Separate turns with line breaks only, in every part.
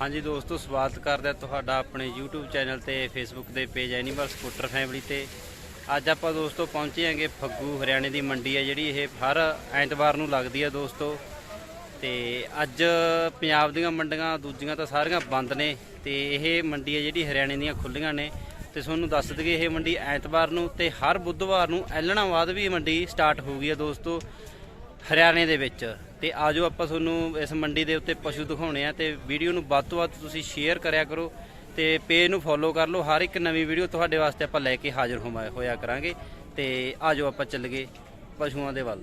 ਹਾਂਜੀ ਦੋਸਤੋ, ਸਵਾਗਤ ਕਰਦਾ ਤੁਹਾਡਾ ਆਪਣੇ YouTube ਚੈਨਲ ਤੇ, Facebook ਦੇ ਪੇਜ ਐਨੀਮਲ ਸਕੂਟਰ ਫੈਮਿਲੀ ਤੇ। ਅੱਜ ਆਪਾਂ ਦੋਸਤੋ ਪਹੁੰਚੇ ਹਾਂਗੇ ਫੱਗੂ, ਹਰਿਆਣੇ ਦੀ ਮੰਡੀ ਹੈ ਜਿਹੜੀ ਇਹ ਹਰ ਐਤਵਾਰ ਨੂੰ ਲੱਗਦੀ ਹੈ ਦੋਸਤੋ। ਤੇ ਅੱਜ ਪੰਜਾਬ ਦੀਆਂ ਮੰਡੀਆਂ ਦੂਜੀਆਂ ਤਾਂ ਸਾਰੀਆਂ ਬੰਦ ਨੇ ਤੇ ਇਹ ਮੰਡੀ ਹੈ ਜਿਹੜੀ ਹਰਿਆਣੇ ਦੀਆਂ ਖੁੱਲੀਆਂ ਨੇ। ਤੇ ਤੁਹਾਨੂੰ ਦੱਸ ਦਈਏ ਇਹ ਮੰਡੀ ਐਤਵਾਰ ਨੂੰ ਤੇ ਹਰ ਬੁੱਧਵਾਰ ਨੂੰ ਐਲਣਾਬਾਦ ਵੀ ਮੰਡੀ ਸਟਾਰਟ ਹੋ ਗਈ ਹੈ ਦੋਸਤੋ, ਹਰਿਆਣੇ ਦੇ ਵਿੱਚ। ਤੇ ਆਜੋ ਆਪਾਂ ਤੁਹਾਨੂੰ ਇਸ ਮੰਡੀ ਦੇ ਉੱਤੇ ਪਸ਼ੂ ਦਿਖਾਉਣੇ ਆ ਤੇ ਵੀਡੀਓ ਨੂੰ ਵੱਧ ਤੋਂ ਵੱਧ ਤੁਸੀਂ ਸ਼ੇਅਰ ਕਰਿਆ ਕਰੋ ਤੇ ਪੇਜ ਨੂੰ ਫੋਲੋ ਕਰ ਲਓ। ਹਰ ਇੱਕ ਨਵੀਂ ਵੀਡੀਓ ਤੁਹਾਡੇ ਵਾਸਤੇ ਆਪਾਂ ਲੈ ਕੇ ਹਾਜ਼ਰ ਹੋਵਾਂ- ਹੋਇਆ ਕਰਾਂਗੇ ਤੇ ਆਜੋ ਆਪਾਂ ਚੱਲਗੇ ਪਸ਼ੂਆਂ ਦੇ ਵੱਲ।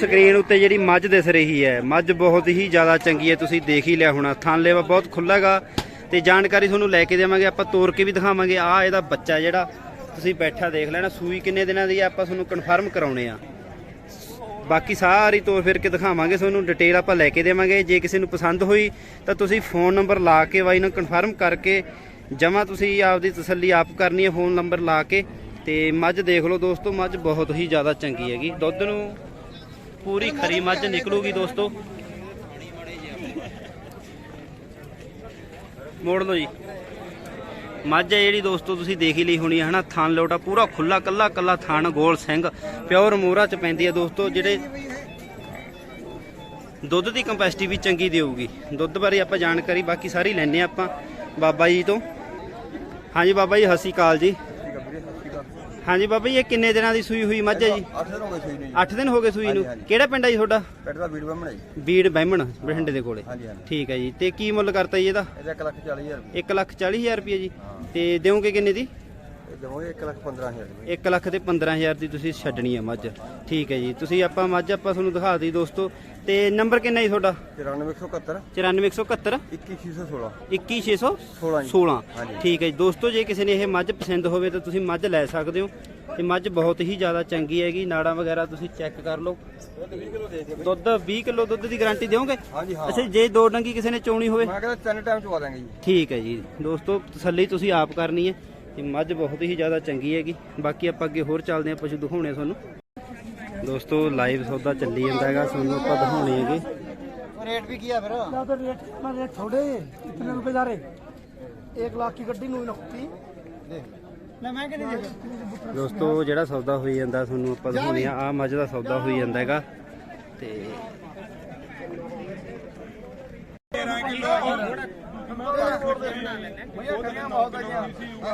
ਸਕਰੀਨ ਉੱਤੇ ਜਿਹੜੀ ਮੱਝ ਦਿਸ ਰਹੀ ਹੈ, ਮੱਝ ਬਹੁਤ ਹੀ ਜ਼ਿਆਦਾ ਚੰਗੀ ਹੈ, ਤੁਸੀਂ ਦੇਖ ਹੀ ਲਿਆ ਹੋਣਾ। ਥਣ ਲੇਵਾ ਬਹੁਤ ਖੁੱਲ੍ਹਾ ਹੈਗਾ ਤੇ ਜਾਣਕਾਰੀ ਤੁਹਾਨੂੰ ਲੈ ਕੇ ਦੇਵਾਂਗੇ, ਆਪਾਂ ਤੋਰ ਕੇ ਵੀ ਦਿਖਾਵਾਂਗੇ। ਆ ਇਹਦਾ ਬੱਚਾ ਜਿਹੜਾ ਤੁਸੀਂ ਬੈਠਾ ਦੇਖ ਲੈਣਾ, ਸੂਈ ਕਿੰਨੇ ਦਿਨਾਂ ਦੀ ਹੈ, ਆਪਾਂ ਤੁਹਾਨੂੰ ਕਨਫਰਮ ਕਰਾਉਣੇ ਆ। ਬਾਕੀ ਸਾਰੀ ਤੋਰ ਫਿਰ ਕੇ ਦਿਖਾਵਾਂਗੇ, ਤੁਹਾਨੂੰ ਡਿਟੇਲ ਆਪਾਂ ਲੈ ਕੇ ਦੇਵਾਂਗੇ। ਜੇ ਕਿਸੇ ਨੂੰ ਪਸੰਦ ਹੋਈ, ਤਾਂ ਤੁਸੀਂ ਫੋਨ ਨੰਬਰ ਲਾ ਕੇ ਬਾਈ ਨੂੰ ਕਨਫਰਮ ਕਰਕੇ ਜਮਾ ਤੁਸੀਂ ਆਪਦੀ ਤਸੱਲੀ ਆਪ ਕਰਨੀ ਹੈ ਫੋਨ ਨੰਬਰ ਲਾ ਕੇ। ਤੇ ਮੱਝ ਦੇਖ ਲਓ ਦੋਸਤੋ, ਮੱਝ ਬਹੁਤ ਹੀ ਜ਼ਿਆਦਾ ਚੰਗੀ ਹੈਗੀ। ਦੁੱਧ ਨੂੰ ਪੂਰੀ ਖਰੀ ਮੱਝ ਨਿਕਲੂਗੀ ਦੋਸਤੋ। ਮੋੜ ਲਓ ਜੀ। ਮੱਝ ਹੈ ਜਿਹੜੀ ਦੋਸਤੋ ਤੁਸੀਂ ਦੇਖ ਹੀ ਲਈ ਹੋਣੀ ਹੈ, ਹਨਾ? ਥਣ ਲੋਟਾ ਪੂਰਾ ਖੁੱਲਾ ਕੱਲਾ ਕੱਲਾ ਥਣ ਗੋਲ ਸਿੰਘ। ਪਿਓਰ ਮੋਹਰਾ ਚ ਪੈਂਦੀ ਹੈ ਦੋਸਤੋ, ਜਿਹੜੇ ਦੁੱਧ ਦੀ ਕੰਪੈਸਿਟੀ ਵੀ ਚੰਗੀ ਦੇਊਗੀ। ਦੁੱਧ ਬਾਰੇ ਆਪਾਂ ਜਾਣਕਾਰੀ ਬਾਕੀ ਸਾਰੀ ਲੈਣੇ ਆਪਾਂ ਬਾਬਾ ਜੀ ਤੋਂ। ਹਾਂਜੀ ਬਾਬਾ ਜੀ ਹਸੀ ਕਾਲ ਜੀ। ਹਾਂਜੀ ਬਾਬਾ ਜੀ ਇਹ ਕਿੰਨੇ ਦਿਨਾਂ ਦੀ ਸੂਈ ਹੋਈ ਮੱਝ ਹੈ ਜੀ?
ਅੱਠ ਦਿਨ ਹੋ ਗਏ ਸੂਈ ਨੂੰ ਜੀ।
8 ਦਿਨ ਹੋ ਗਏ ਸੂਈ ਨੂੰ। ਕਿਹੜਾ ਪਿੰਡ ਹੈ ਜੀ ਤੁਹਾਡਾ?
ਪਿੰਡ ਦਾ ਵੀਡ ਬੰਮਣਾ ਜੀ।
ਬੀੜ ਬਹਿਮਣ ਬਠਿੰਡੇ ਦੇ ਕੋਲੇ।
ਹਾਂਜੀ ਹਾਂਜੀ।
ਠੀਕ ਹੈ ਜੀ। ਤੇ ਕੀ ਮੁੱਲ ਕਰਤਾ ਜੀ ਇਹਦਾ?
ਇਹਦਾ 1 ਲੱਖ 40 ਹਜ਼ਾਰ ਰੁਪਏ।
1 ਲੱਖ 40 ਹਜ਼ਾਰ ਰੁਪਏ ਜੀ।
ਹਾਂ।
ਤੇ ਦਿਓਗੇ ਕਿੰਨੇ ਦੀ?
ਦੇਵਾਂਗੇ 1 ਲੱਖ 15 ਹਜ਼ਾਰ ਰੁਪਏ
1 ਲੱਖ ਤੇ 15000 ਦੀ ਤੁਸੀਂ ਛੱਡਣੀ ਹੈ ਮੱਝ। ਠੀਕ ਹੈ ਜੀ। ਤੁਸੀਂ ਆਪਾਂ ਮੱਝ ਆਪਾਂ ਤੁਹਾਨੂੰ ਦਿਖਾ ਦਈ ਦੋਸਤੋ। ਤੇ ਨੰਬਰ ਕਿੰਨਾ ਜੀ ਤੁਹਾਡਾ?
94171
94171
216
21616
16 ਹਾਂਜੀ।
ਠੀਕ ਹੈ ਜੀ। ਦੋਸਤੋ ਜੇ ਕਿਸੇ ਨੇ ਇਹ ਮੱਝ ਪਸੰਦ ਹੋਵੇ ਤਾਂ ਤੁਸੀਂ ਮੱਝ ਲੈ ਸਕਦੇ ਹੋ। ਤੇ ਮੱਝ ਬਹੁਤ ਹੀ ਜ਼ਿਆਦਾ ਚੰਗੀ ਹੈਗੀ। ਨਾੜਾਂ ਵਗੈਰਾ ਤੁਸੀਂ ਚੈੱਕ ਕਰ ਲਓ। ਦੁੱਧ 20 ਕਿਲੋ ਦੁੱਧ ਦੀ ਗਾਰੰਟੀ ਦਿਓਗੇ?
ਹਾਂਜੀ ਹਾਂ।
ਅੱਛਾ ਜੇ ਦੋ ਡੰਗੀ ਕਿਸੇ ਨੇ ਚੋਣੀ ਹੋਵੇ?
ਮੈਂ ਕਹਿੰਦਾ ਤਿੰਨ ਟਾਈਮ ਚਵਾ ਦਾਂਗੇ ਜੀ।
ਠੀਕ ਹੈ ਜੀ। ਦੋਸਤੋ ਤਸੱਲੀ ਤੁਸੀਂ ਆਪ ਕਰਨੀ ਹੈ। ਤੇ ਮੱਝ ਬਹੁਤ ਹੀ ਜ਼ਿਆਦਾ ਚੰਗੀ ਹੈਗੀ ਬਾਕੀ ਆਪਾਂ ਅੱਗੇ ਹੋਰ ਚੱਲਦੇ ਹਾਂ ਪਸ਼ੂ ਦਿਖਾਉਣੇ ਆ ਤੁਹਾਨੂੰ ਦੋਸਤੋ ਲਾਈਵ ਸੌਦਾ ਚੱਲੀ ਜਾਂਦਾ ਹੈਗਾ ਤੁਹਾਨੂੰ ਆਪਾਂ ਦਿਖਾਉਣੇ ਹੈਗੇ
ਰੇਟ ਵੀ ਕੀ ਆ ਫਿਰ
या तो रेट ना रेट छोड़े कितने रुपए जा रहे एक लाख की गड्डी नू नखती ना मैं कहने दे
ਦੋਸਤੋ ਜਿਹੜਾ ਸੌਦਾ ਹੋਈ ਜਾਂਦਾ ਤੁਹਾਨੂੰ ਆਪਾਂ ਦਿਖਾਉਣੇ ਆ ਆ ਮੱਝ ਦਾ ਸੌਦਾ ਹੋਈ ਜਾਂਦਾ ਹੈਗਾ ਤੇ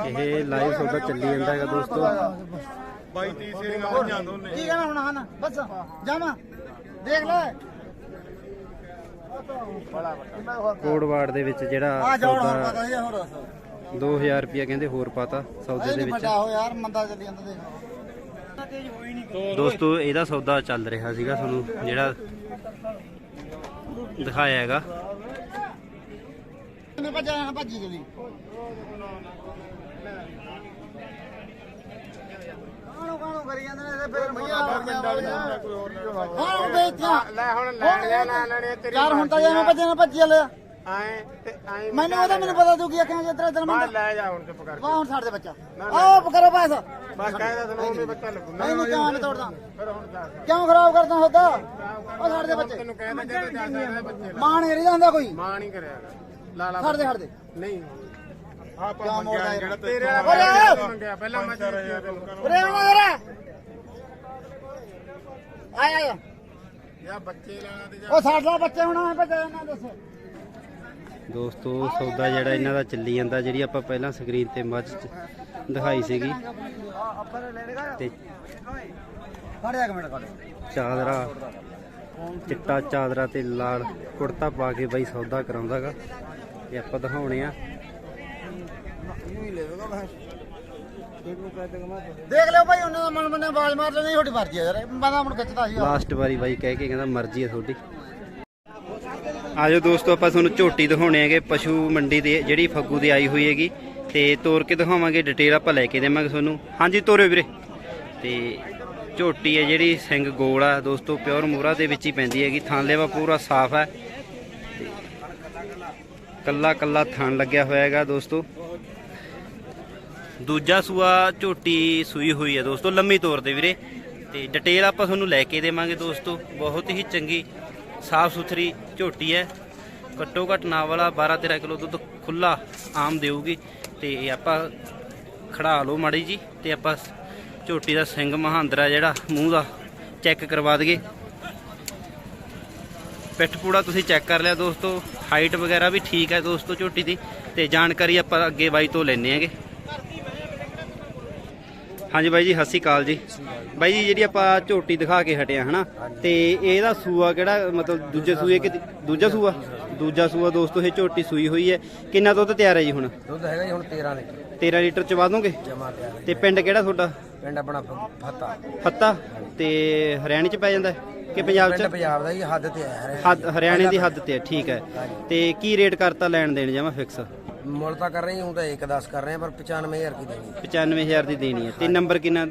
ਇਹ ਲਾਈਵ ਤੁਹਾਡਾ ਚੱਲੀ ਜਾਂਦਾ ਹੈਗਾ ਦੋਸਤੋ
ਬਾਈ 30 ਸੇਰੀਆਂ ਹੋ ਨੇ ਕੀ
ਕਹਿਣਾ ਹੁਣ ਹਨ ਬਸ
ਜਾਵਾਂ ਦੇਖ ਲੈ
ਕੋਡਵਾਰਡ
ਦੇ ਵਿੱਚ ਜਿਹੜਾ ਸੌਦਾ
2000 ਰੁਪਿਆ ਕਹਿੰਦੇ ਹੋਰ ਪਾਤਾ ਸੌਦੇ ਦੇ ਵਿੱਚ ਦੋਸਤੋ ਇਹਦਾ ਸੌਦਾ ਚੱਲ ਰਿਹਾ ਸੀਗਾ ਤੁਹਾਨੂੰ ਜਿਹੜਾ ਦਿਖਾਇਆ ਹੈਗਾ
ਮੈਂ ਭੱਜਾ ਨਾ ਭੱਜੀ ਜਲੀ ਕਾਣੋ ਕਾਣੋ ਕਰੀ ਜਾਂਦੇ ਨੇ ਤੇ ਫਿਰ ਮਈਆ ਹਾਂ ਵੇਚਿਆ ਲੈ ਹੁਣ ਲੈ ਲਿਆ ਨਾ ਲੈਣੇ ਤੇਰੀ ਯਾਰ ਹੁਣ ਤਾਂ ਜੇ ਮੈਂ ਭੱਜੇ ਨਾ ਭੱਜੀ ਲੈ
ਆਏ ਤੇ ਆਏ
ਮੈਨੂੰ ਉਹਦਾ ਮੈਨੂੰ ਪਤਾ ਤੂੰ ਕੀ ਆਖਿਆ ਜਿੱਤਰਾ ਦਿਨ
ਬਾਹਰ
ਮੰਦਾ
ਲੈ ਜਾ ਹੁਣ ਚੁੱਪ ਕਰ
ਵਾਹ ਹੁਣ ਛੱਡ ਦੇ ਬੱਚਾ। ਆਹ ਕਰੋ ਬਸ।
ਬਸ ਕਹਿਦਾ ਤੈਨੂੰ ਵੀ ਬੱਚਾ ਲੱਗੂ।
ਨਹੀਂ ਨਹੀਂ ਕਿਉਂ ਨਹੀਂ ਤੋੜਦਾ।
ਫਿਰ ਹੁਣ ਜਾ
ਕਿਉਂ ਖਰਾਬ ਕਰਦਾ ਹੁੰਦਾ? ਉਹ ਛੱਡ ਦੇ ਬੱਚੇ।
ਤੈਨੂੰ ਕਹਿੰਦਾ ਕਿ ਜਾ ਬੱਚੇ
ਮਾਂ ਨਹੀਂ ਕੋਈ।
ਮਾਂ ਨਹੀਂ ਕਰਿਆ ਲਾਲਾ
ਛੱਡ ਦੇ ਛੱਡ ਦੇ।
ਨਹੀਂ।
ਕਿਉਂ ਮੋੜਦਾ ਯਾਰ
ਤੇਰੇ
ਓਏ
ਵਾਲਾ ਮੰਗਿਆ ਪਹਿਲਾਂ ਮੈਂ ਦਿੱਤੀ ਤੈਨੂੰ
ਉਰੇ ਆਉਣਾ ਜਰਾ ਆਇਆ ਆਇਆ।
ਜਾਂ ਬੱਚੇ ਲਾਣਾ ਤੇ
ਉਹ ਛੱਡ ਲੈ ਬੱਚੇ ਹੁਣ ਐ ਭੱਜਿਆ ਨਾ ਦੱਸ।
ਦੋਸਤੋ ਸੌਦਾ ਜਿਹੜਾ ਇਹਨਾਂ ਦਾ ਚੱਲੀ ਜਾਂਦਾ ਜਿਹੜੀ ਆਪਾਂ ਪਹਿਲਾਂ ਸਕਰੀਨ ਤੇ ਮੱਝ ਚ ਦਿਖਾਈ ਸੀਗੀ। ਤੇ
ਖੜਿਆ ਇੱਕ ਮਿੰਟ ਖੜ
ਚਾਦਰਾ। ਚਿੱਟਾ ਚਾਦਰਾ ਤੇ ਲਾਲ ਕੁੜਤਾ ਪਾ ਕੇ ਬਾਈ ਸੌਦਾ ਕਰਾਉਂਦਾਗਾ। ਇਹ ਆਪਾਂ ਦਿਖਾਉਣੇ ਆ।
ਦੇਖ ਲਿਓ ਭਾਈ ਉਹਨਾਂ ਦਾ ਮਨ ਮੰਨੇ ਆਵਾਜ਼ ਮਾਰ ਲੈਣੀ ਛੋਟੀ ਮਰਜ਼ੀ ਆ ਯਾਰ। ਬੰਦਾ ਹੁਣ ਖਿੱਚਦਾ ਸੀ।
ਲਾਸਟ ਵਾਰੀ ਬਾਈ ਕਹਿ ਕੇ ਕਹਿੰਦਾ ਮਰਜ਼ੀ ਹੈ ਤੁਹਾਡੀ। ਆਜੋ ਦੋਸਤੋ ਆਪਾਂ ਤੁਹਾਨੂੰ ਝੋਟੀ ਦਿਖਾਉਣੇ ਹੈਗੇ। ਪਸ਼ੂ ਮੰਡੀ ਦੇ ਜਿਹੜੀ ਫੱਗੂ ਦੀ ਆਈ ਹੋਈ ਹੈਗੀ। ਤੇ ਤੋਰ ਕੇ ਦਿਖਾਵਾਂਗੇ ਡਿਟੇਲ ਆਪਾਂ ਲੈ ਕੇ ਦੇਵਾਂਗੇ ਤੁਹਾਨੂੰ। ਹਾਂਜੀ ਤੋਰਿਓ ਵੀਰੇ। ਤੇ ਝੋਟੀ ਹੈ ਜਿਹੜੀ ਸਿੰਘ ਗੋਲ ਆ, ਦੋਸਤੋ, ਪਿਓਰ ਮੂਰਾ ਦੇ ਵਿੱਚ ਹੀ ਪੈਂਦੀ ਹੈਗੀ। ਥਣ ਲੇਵਾ ਪੂਰਾ ਸਾਫ਼ ਹੈ। ਤੇ ਕੱਲਾ ਕੱਲਾ ਥਣ ਲੱਗਿਆ ਹੋਇਆ ਹੈਗਾ, ਦੋਸਤੋ। ਦੂਜਾ ਸੂਆ ਝੋਟੀ ਸੂਈ ਹੋਈ ਹੈ, ਦੋਸਤੋ, ਲੰਮੀ ਤੌਰ 'ਤੇ ਵੀਰੇ। ਤੇ ਡਿਟੇਲ ਆਪਾਂ ਤੁਹਾਨੂੰ ਲੈ ਕੇ ਦੇਵਾਂਗੇ, ਦੋਸਤੋ। ਬਹੁਤ ਹੀ ਚੰਗੀ ਸਾਫ਼ ਸੁਥਰੀ ਝੋਟੀ ਹੈ। ਘੱਟੋ ਘੱਟ ਨਾ ਵਾਲਾ 12 13 ਕਿਲੋ ਦੁੱਧ ਖੁੱਲਾ ਆਮ ਦੇਊਗੀ। ਤੇ ਆਪਾਂ ਖੜਾ ਲਓ ਮਾੜੀ ਜੀ, ਤੇ ਆਪਾਂ ਝੋਟੀ ਦਾ ਸਿੰਘ ਮਹਾਂਦਰ ਮਹਾਂਦਰਾ ਜਿਹੜਾ ਮੂੰਹ ਦਾ ਚੈੱਕ ਕਰਵਾ ਦਈਏ। ਪਿੱਠ ਪੂੜਾ ਤੁਸੀਂ ਚੈੱਕ ਕਰ ਲਿਆ ਦੋਸਤੋ, ਹਾਈਟ ਵਗੈਰਾ ਵੀ ਠੀਕ ਹੈ ਦੋਸਤੋ ਝੋਟੀ ਦੀ, ਤੇ ਜਾਣਕਾਰੀ ਆਪਾਂ ਅੱਗੇ ਬਾਈ ਤੋਂ ਲੈਣੇ ਆਂਗੇ ਹਾਂਜੀ ਬਾਈ ਜੀ ਸਤਿ ਸ਼੍ਰੀ ਅਕਾਲ ਜੀ। ਬਾਈ ਜੀ ਜਿਹੜੀ ਆਪਾਂ ਝੋਟੀ ਦਿਖਾ ਕੇ ਹਟਿਆ ਹਨਾ? ਤੇ ਇਹਦਾ ਸੂਆ ਕਿਹੜਾ ਮਤਲਬ ਦੂਜੇ ਸੂਏ ਕਿ ਦੂਜਾ ਸੂਆ? ਦੂਜਾ ਸੂਆ ਦੋਸਤੋ ਇਹ ਝੋਟੀ ਸੂਈ ਹੋਈ ਹੈ। ਕਿੰਨਾ ਦੁੱਧ ਤਿਆਰ ਹੈ ਜੀ ਹੁਣ?
ਦੁੱਧ ਹੈਗਾ ਜੀ ਹੁਣ 13 ਲੀਟਰ।
13 ਲੀਟਰ ਚਵਾ ਦੋਗੇ?
ਹੈ
ਤੇ ਪਿੰਡ ਕਿਹੜਾ ਤੁਹਾਡਾ?
ਪਿੰਡ ਆਪਣਾ ਫੱਤਾ।
ਫੱਤਾ? ਤੇ ਹਰਿਆਣੇ ਚ ਪੈ ਜਾਂਦਾ ਹੈ ਕਿ ਪੰਜਾਬ ਚ?
ਪੰਜਾਬ ਦਾ ਜੀ ਹੱਦ ਤੇ ਹੈ
ਹਰਿਆਣੇ ਦੀ। ਹੱਦ ਤੇ ਹੈ ਠੀਕ ਹੈ। ਤੇ ਕੀ ਰੇਟ ਕਰਤਾ ਲੈਣ ਦੇਣ ਜਮਾ ਫਿਕਸ
ਮੁੱਲ ਤਾਂ ਕਰ ਰਹੇ ਹਾਂ ਤਾਂ 1 10 ਕਰ ਰਹੇ ਹਾਂ ਪਰ 95000 ਕੀ ਦੇਣੀ
95000 ਦੀ ਦੇਣੀ ਹੈ ਤੇ ਨੰਬਰ ਕਿੰਨਾ?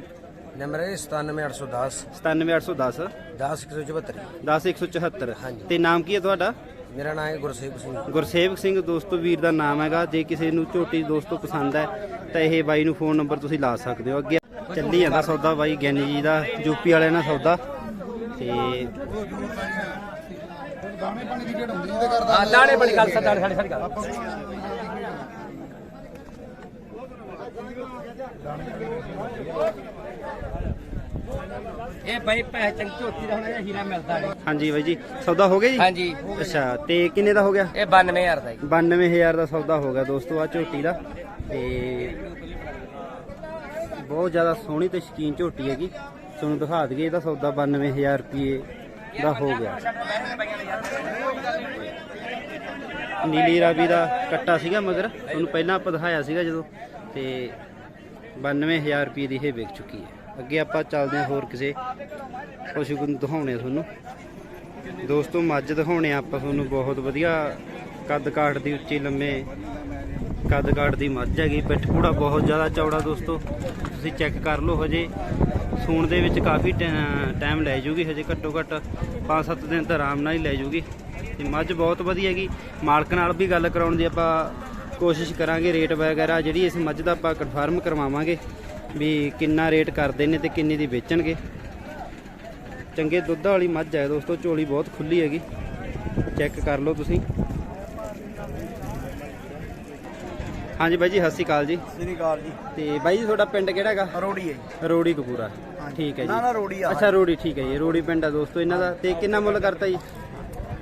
ਨੰਬਰ ਹੈ 97810
97810
10174
10174
ਹਾਂਜੀ।
ਤੇ ਨਾਮ ਕੀ ਹੈ ਤੁਹਾਡਾ?
ਮੇਰਾ ਨਾਮ ਹੈ ਗੁਰਸੇਵ ਸਿੰਘ।
ਗੁਰਸੇਵਕ ਸਿੰਘ ਦੋਸਤੋ ਵੀਰ ਦਾ ਨਾਮ ਹੈਗਾ। ਜੇ ਕਿਸੇ ਨੂੰ ਝੋਟੀ ਦੋਸਤੋ ਪਸੰਦ ਹੈ ਤਾਂ ਇਹ ਬਾਈ ਨੂੰ ਫੋਨ ਨੰਬਰ ਤੁਸੀਂ ਲਾ ਸਕਦੇ ਹੋ। ਅੱਗੇ ਚੱਲੀ ਜਾਂਦਾ ਸੌਦਾ ਬਾਈ ਗਿਆਨੀ ਜੀ ਦਾ ਯੂਪੀ ਵਾਲਿਆਂ ਨਾਲ ਸੌਦਾ। ਤੇ
ਹਾਂ ਦਾਣੇ ਬੜੀ ਗੱਲ ਸਦਾਣੇ ਸਾਡੀ ਸਾਡੀ ਗੱਲ। ਇਹ ਭਾਈ ਪੈਸੇ ਚੰਗੀ ਝੋਟੀ ਦਾ ਹੁਣ ਹੀਰਾ ਮਿਲਦਾ ਨਹੀਂ
ਹਾਂਜੀ ਬਾਈ ਜੀ ਸੌਦਾ ਹੋ ਗਿਆ ਜੀ?
ਹਾਂਜੀ।
ਅੱਛਾ ਤੇ ਕਿੰਨੇ ਦਾ ਹੋ ਗਿਆ?
ਇਹ 92000 ਦਾ ਜੀ।
92000 ਦਾ ਸੌਦਾ ਹੋ ਗਿਆ ਦੋਸਤੋ ਆ ਝੋਟੀ ਦਾ। ਤੇ ਬਹੁਤ ਜ਼ਿਆਦਾ ਸੋਹਣੀ ਤੇ ਸ਼ਕੀਨ ਝੋਟੀ ਹੈਗੀ। ਤੁਹਾਨੂੰ ਦਿਖਾ ਦਈਏ ਇਹਦਾ ਸੌਦਾ 92000 ਰੁਪਏ ਦਾ ਹੋ ਗਿਆ। ਨੀਲੀ ਰਾਵੀ ਦਾ ਕੱਟਾ ਸੀਗਾ ਮਗਰ ਤੁਹਾਨੂੰ ਪਹਿਲਾਂ ਆਪਾਂ ਦਿਖਾਇਆ ਸੀਗਾ ਜਦੋਂ। ਤੇ 92000 ਰੁਪਏ ਦੀ ਇਹ ਵਿਕ ਚੁੱਕੀ ਹੈ। ਅੱਗੇ ਆਪਾਂ ਚੱਲਦੇ ਹਾਂ ਹੋਰ ਕਿਸੇ ਪਸ਼ੂ ਨੂੰ ਦਿਖਾਉਣੇ ਤੁਹਾਨੂੰ। ਦੋਸਤੋ, ਮੱਝ ਦਿਖਾਉਣੇ ਆ ਆਪਾਂ ਤੁਹਾਨੂੰ। ਬਹੁਤ ਵਧੀਆ ਕੱਦ ਕਾਠ ਦੀ ਉੱਚੀ ਲੰਮੇ ਕੱਦ ਕਾਠ ਦੀ ਮੱਝ ਹੈਗੀ। ਪਿੱਠ ਪੂੜਾ ਬਹੁਤ ਜ਼ਿਆਦਾ ਚੌੜਾ ਦੋਸਤੋ। ਤੁਸੀਂ ਚੈੱਕ ਕਰ ਲਓ ਹਜੇ। ਸੂਣ ਦੇ ਵਿੱਚ ਕਾਫੀ ਟਾਈਮ ਲੈ ਜੂਗੀ। ਹਜੇ ਘੱਟੋ ਘੱਟ 5-7 ਦਿਨ ਤਾਂ ਆਰਾਮ ਨਾਲ ਹੀ ਲੈ ਜੂਗੀ। ਤੇ ਮੱਝ ਬਹੁਤ ਵਧੀਆ ਹੈਗੀ। ਮਾਲਕ ਨਾਲ ਵੀ ਗੱਲ ਕਰਾਉਣ ਦੀ ਆਪਾਂ ਕੋਸ਼ਿਸ਼ ਕਰਾਂਗੇ ਰੇਟ ਵਗੈਰਾ ਜਿਹੜੀ ਇਸ ਮੱਝ ਦਾ ਆਪਾਂ ਕਨਫਰਮ ਕਰਵਾਵਾਂਗੇ ਵੀ ਕਿੰਨਾ ਰੇਟ ਕਰਦੇ ਨੇ ਤੇ ਕਿੰਨੇ ਦੀ ਵੇਚਣਗੇ। ਚੰਗੇ ਦੁੱਧ ਵਾਲੀ ਮੱਝ ਹੈ ਦੋਸਤੋ ਝੋਲੀ ਬਹੁਤ ਖੁੱਲੀ ਹੈਗੀ। ਚੈੱਕ ਕਰ ਲਓ ਤੁਸੀਂ। ਹਾਂਜੀ ਬਾਈ ਜੀ ਸਤਿ ਸ਼੍ਰੀ ਅਕਾਲ ਜੀ।
ਸ੍ਰੀ ਅਕਾਲ ਜੀ।
ਤੇ ਬਾਈ ਜੀ ਤੁਹਾਡਾ ਪਿੰਡ ਕਿਹੜਾ ਹੈਗਾ?
ਰੋੜੀ ਹੈ
ਰੋੜੀ ਕਪੂਰਾ। ਠੀਕ ਹੈ
ਨਾ ਨਾ
ਜੀ
ਰੋੜੀ ਆ।
ਅੱਛਾ ਰੋੜੀ ਠੀਕ ਹੈ ਜੀ। ਰੋੜੀ ਪਿੰਡ ਆ ਦੋਸਤੋ ਇਹਨਾਂ ਦਾ। ਤੇ ਕਿੰਨਾ ਮੁੱਲ ਕਰਤਾ ਜੀ?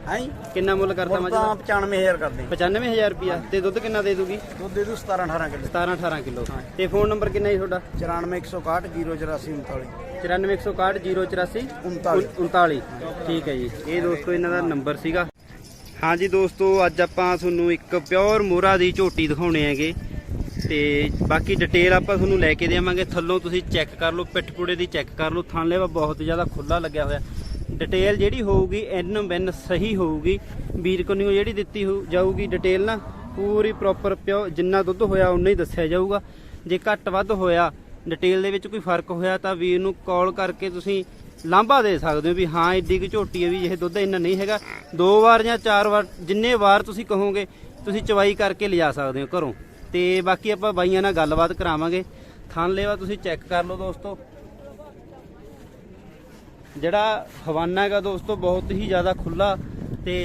ਹੈ
ਕਿੰਨਾ ਮੁੱਲ ਕਰਤਾ ਮੱਝ
ਤਾਂ
ਦਾ
95000 ਕਰਦੇ।
95000 ਰੁਪਿਆ ਤੇ ਦੁੱਧ ਕਿੰਨਾ ਦੇ ਦੂਗੀ?
ਦੁੱਧ ਦੇ ਦੂ 17 18 ਕਿਲੋ।
17 18 ਕਿਲੋ। ਤੇ ਫੋਨ ਨੰਬਰ ਕਿੰਨਾ ਜੀ ਤੁਹਾਡਾ?
94161 084
94161 084
39
39 ਠੀਕ ਹੈ ਜੀ। ਇਹ ਦੋਸਤੋ ਇਹਨਾਂ ਦਾ ਨੰਬਰ ਸੀਗਾ। ਹਾਂਜੀ ਦੋਸਤੋ ਅੱਜ ਆਪਾਂ ਤੁਹਾਨੂੰ ਇੱਕ ਪਿਓਰ ਮੋਰਾ ਦੀ ਝੋਟੀ ਦਿਖਾਉਣੇ ਹੈਗੇ। ਤੇ ਬਾਕੀ ਡਿਟੇਲ ਆਪਾਂ ਤੁਹਾਨੂੰ ਲੈ ਕੇ ਦੇਵਾਂਗੇ। ਥੱਲੋਂ ਤੁਸੀਂ ਚੈੱਕ ਕਰ ਲਓ ਪਿੱਠ ਪੁੜੇ ਦੀ ਚੈੱਕ ਕਰ ਲਓ। ਥਾਂਲੇ ਵਾ ਬਹੁਤ ਜ਼ਿਆਦਾ ਖੁੱਲਾ ਲੱਗਿਆ ਹੋਇਆ। ਡਿਟੇਲ ਜਿਹੜੀ ਹੋਊਗੀ ਐਨ ਬੈਨ ਸਹੀ ਹੋਊਗੀ। ਵੀਰ ਕੋਲੋਂ ਜਿਹੜੀ ਦਿੱਤੀ ਹੋ, ਜਾਊਗੀ ਡਿਟੇਲ ਨਾ, ਪੂਰੀ ਪ੍ਰੋਪਰ ਪਿਓ, ਜਿੰਨਾ ਦੁੱਧ ਹੋਇਆ ਉਨਾ ਹੀ ਦੱਸਿਆ ਜਾਊਗਾ। ਜੇ ਘੱਟ ਵੱਧ ਹੋਇਆ, ਡਿਟੇਲ ਦੇ ਵਿੱਚ ਕੋਈ ਫ਼ਰਕ ਹੋਇਆ ਤਾਂ ਵੀਰ ਨੂੰ ਕਾਲ ਕਰਕੇ ਤੁਸੀਂ ਲਾਂਭਾ ਦੇ ਸਕਦੇ ਹੋ ਵੀ ਹਾਂ, ਏਡੀ ਕੁ ਝੋਟੀ ਹੈ ਵੀ ਇਹ ਦੁੱਧ ਇੰਨਾ ਨਹੀਂ ਹੈਗਾ। ਦੋ ਵਾਰ ਜਾਂ ਚਾਰ ਵਾਰ, ਜਿੰਨੇ ਵਾਰ ਤੁਸੀਂ ਕਹੋਗੇ, ਤੁਸੀਂ ਚਵਾਈ ਕਰਕੇ ਲਿਜਾ ਸਕਦੇ ਹੋ ਘਰੋਂ। ਤੇ ਬਾਕੀ ਆਪਾਂ ਬਾਈਆਂ ਨਾਲ ਗੱਲਬਾਤ ਕਰਾਵਾਂਗੇ। ਥਣ ਲੇਵਾ ਤੁਸੀਂ ਚੈੱਕ ਕਰ ਲਓ ਦੋਸਤੋ। ਜਿਹੜਾ ਹਵਾਨਾ ਹੈਗਾ ਦੋਸਤੋ ਬਹੁਤ ਹੀ ਜ਼ਿਆਦਾ ਖੁੱਲਾ ਤੇ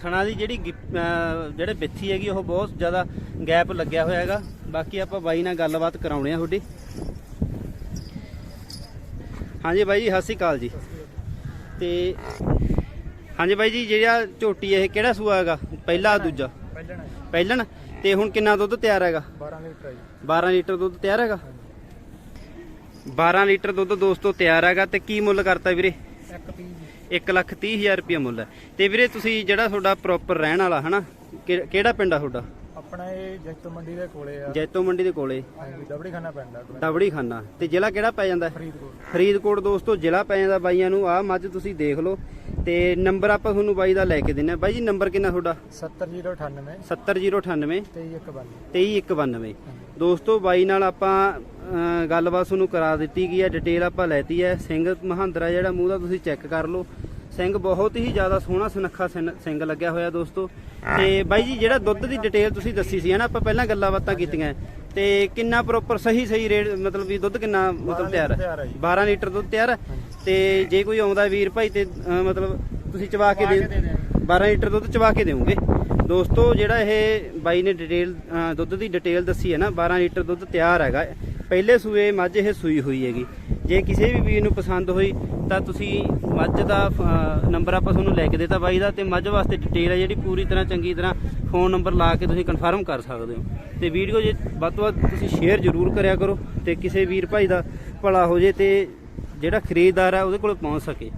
ਥਣਾ ਦੀ ਜਿਹੜੀ ਜਿਹੜੇ ਬਿੱਥੀ ਹੈਗੀ ਉਹ ਬਹੁਤ ਜ਼ਿਆਦਾ ਗੈਪ ਲੱਗਿਆ ਹੋਇਆ ਹੈਗਾ। ਬਾਕੀ ਆਪਾਂ ਬਾਈ ਨਾਲ ਗੱਲਬਾਤ ਕਰਾਉਣੇ ਆ ਤੁਹਾਡੀ। ਹਾਂਜੀ ਬਾਈ ਜੀ ਸਤਿ ਸ਼੍ਰੀ ਅਕਾਲ ਜੀ। ਤੇ ਹਾਂਜੀ ਬਾਈ ਜੀ ਜਿਹੜਾ ਝੋਟੀ ਇਹ ਕਿਹੜਾ ਸੂਆ ਹੈਗਾ? ਪਹਿਲਾ ਦੂਜਾ?
ਪਹਿਲਣਾ
ਪਹਿਲਣ? ਤੇ ਹੁਣ ਕਿੰਨਾ ਦੁੱਧ ਤਿਆਰ ਹੈਗਾ?
12 ਲੀਟਰ ਜੀ।
12 ਲੀਟਰ ਦੁੱਧ ਤਿਆਰ ਹੈਗਾ? 12 ਲੀਟਰ ਦੁੱਧ ਦੋਸਤੋ ਤਿਆਰ ਹੈਗਾ ਤੇ ਕੀ ਮੁੱਲ ਕਰਤਾ ਵੀਰੇ?
ਇੱਕ ਪੀ
1 ਲੱਖ 30 ਹਜ਼ਾਰ ਰੁਪਏ ਮੁੱਲ ਹੈ। ਤੇ ਵੀਰੇ ਤੁਸੀਂ ਜਿਹੜਾ ਤੁਹਾਡਾ ਪ੍ਰੋਪਰ ਰਹਿਣ ਵਾਲਾ ਹਨਾ ਕਿਹੜਾ ਪਿੰਡ ਆ ਤੁਹਾਡਾ?
ਆਪਣਾ ਇਹ ਜੈਤੋ ਮੰਡੀ ਦੇ ਕੋਲੇ ਆ।
ਜੈਤੋ ਮੰਡੀ ਦੇ ਕੋਲੇ।
ਦਬੜੀ ਖਾਨਾ ਪੈਂਦਾ
ਦਬੜੀ ਖਾਨਾ ਤੇ ਜ਼ਿਲ੍ਹਾ ਕਿਹੜਾ ਪੈ ਜਾਂਦਾ?
ਫਰੀਦਕੋਟ।
ਫਰੀਦਕੋਟ ਦੋਸਤੋ ਜ਼ਿਲ੍ਹਾ ਪੈ ਜਾਂਦਾ ਬਾਈਆਂ ਨੂੰ। ਆਹ ਮੱਝ ਤੁਸੀਂ ਦੇਖ ਲਓ। ਤੇ ਨੰਬਰ ਆਪਾਂ ਤੁਹਾਨੂੰ ਬਾਈ ਦਾ ਲੈ ਕੇ ਦਿੰਨੇ ਆ ਬਾਈ ਜੀ ਨੰਬਰ ਕਿੰਨਾ ਤੁਹਾਡਾ?
70098
70098
2391
2391 ਦੋਸਤੋ ਬਾਈ ਨਾਲ ਆਪਾਂ ਗੱਲਬਾਤ ਤੁਹਾਨੂੰ ਕਰਾ ਦਿੱਤੀ ਗਈ ਹੈ ਡਿਟੇਲ ਆਪਾਂ ਲੈਤੀ ਹੈ। ਸਿੰਘ ਮਹਾਂਦਰਾ ਜਿਹੜਾ ਮੂੰਹ ਦਾ ਤੁਸੀਂ ਚੈੱਕ ਕਰ ਲਓ। ਸਿੰਘ ਬਹੁਤ ਹੀ ਜ਼ਿਆਦਾ ਸੋਹਣਾ ਸੁਨੱਖਾ ਸਿਨ- ਸਿੰਘ ਲੱਗਿਆ ਹੋਇਆ ਦੋਸਤੋ। ਤੇ ਬਾਈ ਜੀ ਜਿਹੜਾ ਦੁੱਧ ਦੀ ਡਿਟੇਲ ਤੁਸੀਂ ਦੱਸੀ ਸੀ ਹਨਾ ਆਪਾਂ ਪਹਿਲਾਂ ਗੱਲਾਂ ਬਾਤਾਂ ਕੀਤੀਆਂ। ਤੇ ਕਿੰਨਾ ਪ੍ਰੋਪਰ ਸਹੀ ਸਹੀ ਰੇਟ ਮਤਲਬ ਵੀ ਦੁੱਧ ਕਿੰਨਾ ਮਤਲਬ ਤਿਆਰ ਹੈ?
ਹੈ ਜੀ।
12 ਲੀਟਰ ਦੁੱਧ ਤਿਆਰ ਹੈ? ਤੇ ਜੇ ਕੋਈ ਆਉਂਦਾ ਵੀਰ ਭਾਈ ਤੇ ਅਹ, ਮਤਲਬ ਤੁਸੀਂ ਚਵਾ ਕੇ ਦੇ 12 ਲੀਟਰ ਦੁੱਧ ਚਵਾ ਕੇ ਦਿਓਗੇ ਦੋਸਤੋ ਜਿਹੜਾ ਇਹ ਬਾਈ ਨੇ ਡਿਟੇਲ ਦੁੱਧ ਦੀ ਡਿਟੇਲ ਦੱਸੀ ਹੈ ਨਾ 12 ਲੀਟਰ ਦੁੱਧ ਤਿਆਰ ਹੈਗਾ। ਪਹਿਲੇ ਸੂਏ ਮੱਝ ਇਹ ਸੂਈ ਹੋਈ ਹੈਗੀ। ਜੇ ਕਿਸੇ ਵੀ ਵੀਰ ਨੂੰ ਪਸੰਦ ਹੋਈ ਤਾਂ ਤੁਸੀਂ ਮੱਝ ਦਾ ਨੰਬਰ ਆਪਾਂ ਤੁਹਾਨੂੰ ਲੈ ਕੇ ਦਿੱਤਾ ਬਾਈ ਦਾ ਤੇ ਮੱਝ ਵਾਸਤੇ ਡਿਟੇਲ ਹੈ ਜਿਹੜੀ ਪੂਰੀ ਤਰ੍ਹਾਂ ਚੰਗੀ ਤਰ੍ਹਾਂ ਫੋਨ ਨੰਬਰ ਲਾ ਕੇ ਤੁਸੀਂ ਕਨਫਰਮ ਕਰ ਸਕਦੇ ਹੋ। ਤੇ ਵੀਡੀਓ ਜੇ ਵੱਧ ਤੋਂ ਵੱਧ ਤੁਸੀਂ ਸ਼ੇਅਰ ਜ਼ਰੂਰ ਕਰਿਆ ਕਰੋ ਤੇ ਕਿਸੇ ਵੀਰ ਭਾਈ ਦਾ ਭਲਾ ਹੋ ਜੇ ਤੇ ਜਿਹੜਾ ਖਰੀਦਦਾਰ ਹੈ ਉਹਦੇ ਕੋਲ ਪਹੁੰਚ ਸਕੇ।